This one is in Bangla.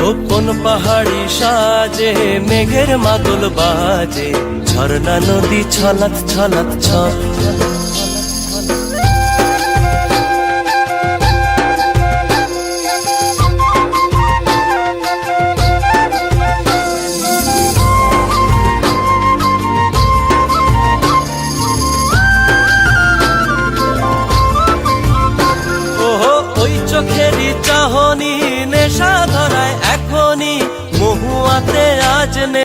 গোপন পাহাড়ি সাজে, মেঘের মাদল বাজে, ঝর্ণা, নদী ছলাত ছলাত ছ। ওই চোখেরই চাহনি, নেশা રાત્રે આજને